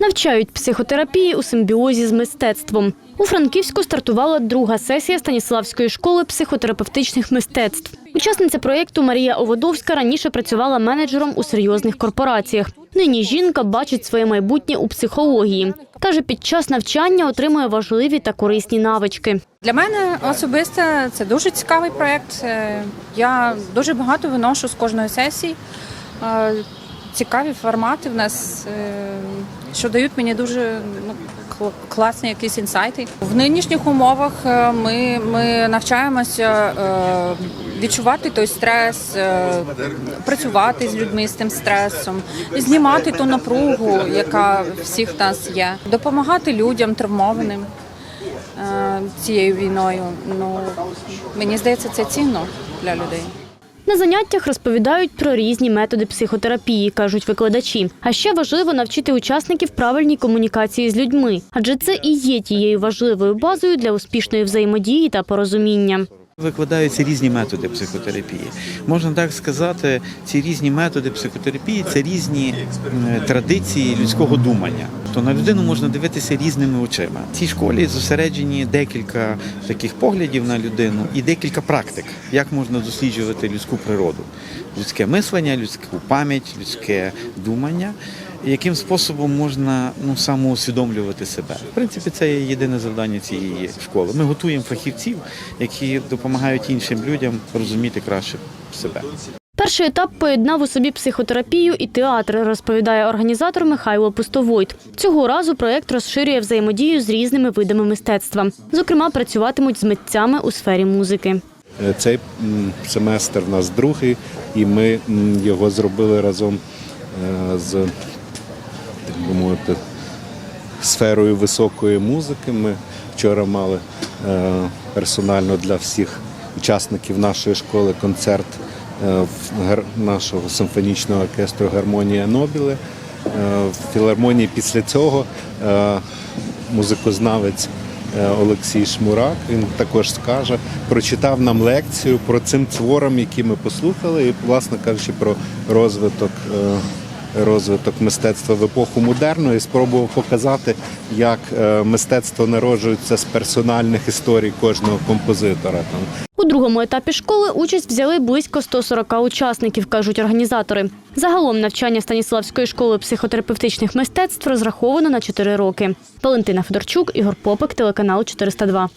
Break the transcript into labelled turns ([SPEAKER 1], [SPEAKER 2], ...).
[SPEAKER 1] Навчають психотерапії у симбіозі з мистецтвом. У Франківську стартувала друга сесія Станіславської школи психотерапевтичних мистецтв. Учасниця проєкту Марія Оводовська раніше працювала менеджером у серйозних корпораціях. Нині жінка бачить своє майбутнє у психології. Каже, під час навчання отримує важливі та корисні навички.
[SPEAKER 2] Для мене особисто це дуже цікавий проєкт. Е, Я дуже багато виношу з кожної сесії. Цікаві формати в нас, е, що дають мені дуже ну, класні якісь інсайти. В нинішніх умовах е, ми, ми навчаємося е, відчувати той стрес, працювати з людьми з тим стресом, знімати ту напругу, яка всіх в нас є, допомагати людям травмованим цією війною. Ну мені здається, це цінно для людей.
[SPEAKER 1] На заняттях розповідають про різні методи психотерапії, кажуть викладачі. А ще важливо навчити учасників правильній комунікації з людьми, адже це і є тією важливою базою для успішної взаємодії та порозуміння.
[SPEAKER 3] Викладаються різні методи психотерапії. Можна так сказати, ці різні методи психотерапії це різні традиції людського думання. То на людину можна дивитися різними очима. В цій школі зосереджені декілька таких поглядів на людину і декілька практик, як можна досліджувати людську природу, людське мислення, людську пам'ять, людське думання. Яким способом можна ну самоусвідомлювати себе? В принципі, це є єдине завдання цієї школи. Ми готуємо фахівців, які допомагають іншим людям розуміти краще себе.
[SPEAKER 1] Перший етап поєднав у собі психотерапію і театр, розповідає організатор Михайло Пустовойт. Цього разу проєкт розширює взаємодію з різними видами мистецтва. Зокрема, працюватимуть з митцями у сфері музики.
[SPEAKER 4] Е, Цей семестр у нас другий, і ми його зробили разом е, з мовити, сферою високої музики. Ми вчора мали е, персонально для всіх учасників нашої школи концерт в нашого симфонічного оркестру Гармонія Нобіле. Е, В філармонії після цього е, музикознавець е, Олексій Шмурак. Він також скаже, прочитав нам лекцію про цим творам, які ми послухали, і, власне кажучи, про розвиток. Розвиток мистецтва в епоху модерну і спробував показати, як е, мистецтво народжується з персональних історій кожного композитора.
[SPEAKER 1] У другому етапі школи участь взяли близько 140 учасників, кажуть організатори. Загалом навчання Станіславської школи психотерапевтичних мистецтв розраховано на 4 роки. Валентина Федорчук, Ігор Попик, телеканал 402.